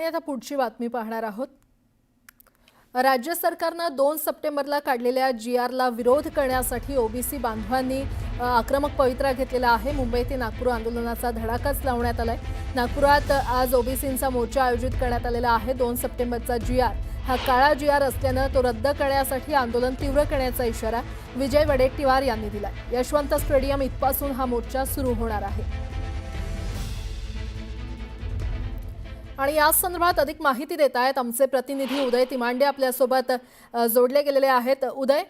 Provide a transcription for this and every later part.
आणि आता पुढची बातमी पाहणार आहोत. राज्य सरकारनं दोन सप्टेंबरला काढलेल्या जी आरला विरोध करण्यासाठी ओबीसी बांधवांनी आक्रमक पवित्रा घेतलेला आहे. मुंबई ते नागपूर आंदोलनाचा धडाकाच लावण्यात आलाय. नागपुरात आज ओबीसींचा मोर्चा आयोजित करण्यात आलेला आहे. दोन सप्टेंबरचा जी आर. हा काळा जी आर असल्यानं तो रद्द करण्यासाठी आंदोलन तीव्र करण्याचा इशारा विजय वडेट्टीवार यांनी दिलाय. यशवंत स्टेडियम इथपासून हा मोर्चा सुरू होणार आहे. आणि या संदर्भात अधिक माहिती देत आहेत आमचे प्रतिनिधी उदय तिमांडे आपल्यासोबत जोडले गेलेले आहेत. उदय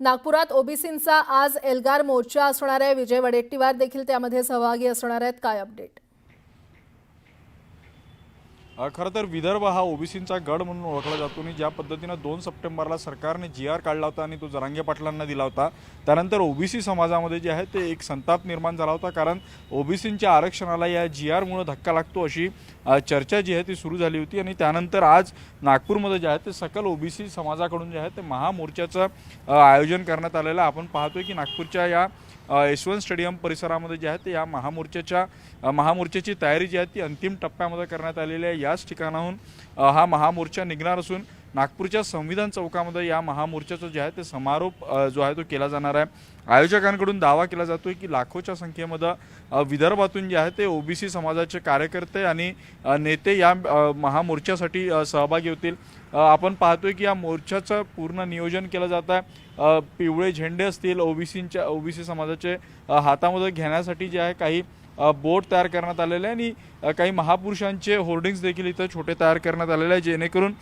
नागपुरात ओबीसींचा आज एल्गार मोर्चा असणार आहे. विजय वडेट्टीवार देखील त्यामध्ये सहभागी असणार आहेत. काय अपडेट खरं तर विदर्भ हा ओबीसींचा गड म्हणून ओळखला जातो आणि ज्या पद्धतीनं दोन सप्टेंबरला सरकारने जी आर काढला होता आणि तो जरांगे पाटलांना दिला होता त्यानंतर ओबीसी समाजामध्ये जे आहे ते एक संताप निर्माण झाला होता कारण ओबीसींच्या आरक्षणाला या जी आरमुळे धक्का लागतो अशी चर्चा जी आहे ती सुरू झाली होती आणि त्यानंतर आज नागपूरमध्ये जे आहे ते सकल ओबीसी समाजाकडून जे आहे ते महामोर्चाचं आयोजन करण्यात आलेलं आपण पाहतोय की नागपूरच्या या यशवंत स्टेडियम परिसरामध्ये जे आहे ते या महामोर्चाच्या महामोर्चाची तयारी जी आहे ती अंतिम टप्प्यामध्ये करण्यात आलेली आहे. याच ठिकाणाहून हा महामोर्चा निघणार असून नागपूरच्या संविधान चौकामध्ये या महामोर्चाचं जे आहे ते समारोप जो आहे तो केला जाणार आहे. आयोजकांकडून दावा केला जातोय की लाखोच्या संख्येमध्ये विदर्भातून जे आहे ते ओबीसी समाजाचे कार्यकर्ते आणि नेते या महामोर्चासाठी सहभागी होतील. आपण पाहतोय की या मोर्चाचं पूर्ण नियोजन केलं जात आहे. पिवळे झेंडे असतील ओबीसींच्या ओबीसी समाजाचे हातामध्ये घेण्यासाठी जे आहे काही बोट तयार करण्यात आलेले आहे आणि काही महापुरुषांचे होर्डिंग्स देखील इथं छोटे तयार करण्यात आलेले आहे जेणेकरून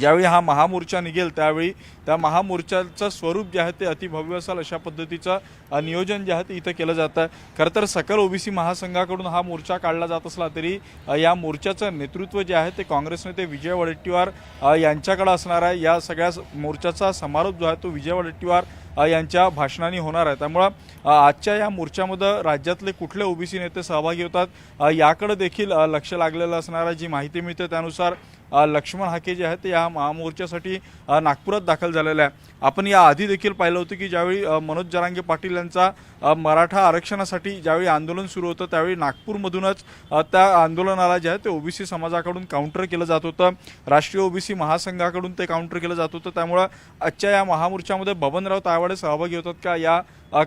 ज्यावेळी हा महामोर्चा निघेल त्यावेळी त्या महामोर्चाचं स्वरूप जे आहे ते अतिभव्य असेल अशा पद्धतीचं नियोजन जे आहे ते इथं केलं जातं. आहे खरं तर सकल ओबीसी महासंघाकडून हा मोर्चा काढला जात असला तरी या मोर्चाचं नेतृत्व जे आहे ते काँग्रेस नेते विजय वडेट्टीवार यांच्याकडं यांच्याकडे असणार आहे. या सगळ्या मोर्चाचा समारोप जो आहे तो विजय वडेट्टीवार यांच्या भाषणाने होणार आहे. त्यामुळं आजच्या या मोर्चामध्ये राज्यातले कुठले ओबीसी नेते सहभागी होतात याकडं याकडे देखील लक्ष लागलेलं असणार आहे. जी माहिती मिळते त्यानुसार लक्ष्मण हाके जे आहेत ते या महामोर्चासाठी नागपुरात दाखल झालेले आहे आपण या आधी देखील पाहिलं होतं की ज्यावेळी मनोज जरांगे पाटील यांचा मराठा आरक्षणासाठी ज्यावेळी आंदोलन सुरू होतं त्यावेळी नागपूरमधूनच त्या आंदोलनाला जे आहे ते ओबीसी समाजाकडून काउंटर केलं जात होतं. राष्ट्रीय ओबीसी महासंघाकडून ते काउंटर केलं जात होतं. त्यामुळं आजच्या या महामोर्चामध्ये बबनराव तायवाडे सहभागी होतात का या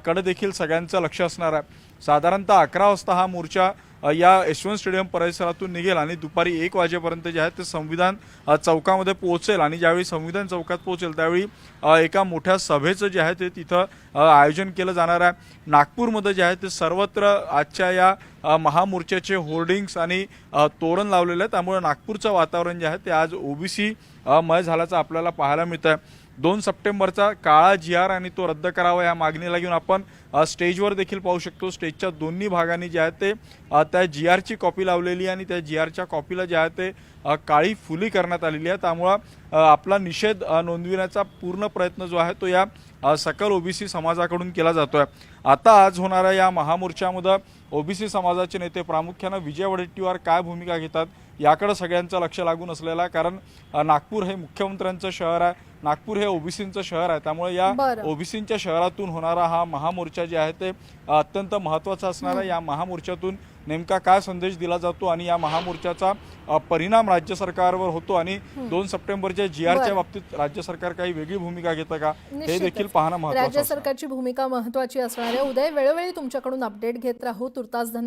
कडे देखील सगळ्यांचं लक्ष असणार आहे. साधारणतः अकरा वाजता हा मोर्चा या यशवंत स्टेडियम परिसरातून निघेल आणि दुपारी एक वाजेपर्यंत जे आहे ते संविधान चौकामध्ये पोहोचेल आणि ज्यावेळी संविधान चौकात पोहोचेल त्यावेळी एका मोठ्या सभेचं जे आहे ते तिथं आयोजन केलं जाणार आहे. नागपूरमध्ये जे आहे ते सर्वत्र आजच्या या महामोर्चाचे होर्डिंग्स आणि तोरण लावलेलं आहे त्यामुळे नागपूरचं वातावरण जे आहे ते आज ओबीसी मय झाल्याचं आपल्याला पाहायला मिळतं आहे दोन सप्टेंबरचा काळा जी आर आणि तो रद्द करावा या मागणीला घेऊन आपण स्टेजवर देखील पाहू शकतो. स्टेजच्या दोन्ही भागांनी जे आहे ते त्या जी आरची कॉपी लावलेली आणि त्या जी आरच्या कॉपीला जे आहे ते काळी फुली करण्यात आलेली आहे. त्यामुळं आपला निषेध नोंदविण्याचा पूर्ण प्रयत्न जो आहे तो या सकल ओबीसी समाजाकडून केला जातोय. आता आज होणाऱ्या या महामोर्चामध्ये ओबीसी समाजाचे नेते प्रामुख्यानं विजय वडेट्टीवार काय भूमिका घेतात याकडे सगळ्यांचं लक्ष लागून असलेलं आहे. कारण नागपूर हे मुख्यमंत्र्यांचं शहर आहे. नागपूर हे ओबीसींचं शहर आहे त्यामुळे या. ओबीसींच्या शहरातून होणारा हा महामोर्चा जे आहे ते अत्यंत महत्त्वाचा असणार आहे या महामोर्चातून नेमका काय संदेश दिला जातो आणि या महामोर्चाचा परिणाम राज्य सरकारवर होतो आणि दोन सप्टेंबरच्या जी आरच्या. बाबतीत राज्य सरकार काही वेगळी भूमिका घेतं का हे. देखील पाहणं महत्त्वाचं राज्य. सरकारची भूमिका महत्वाची असणार आहे उदय वेळोवेळी तुमच्याकडून अपडेट घेत राहू तुर्तास धन्यवाद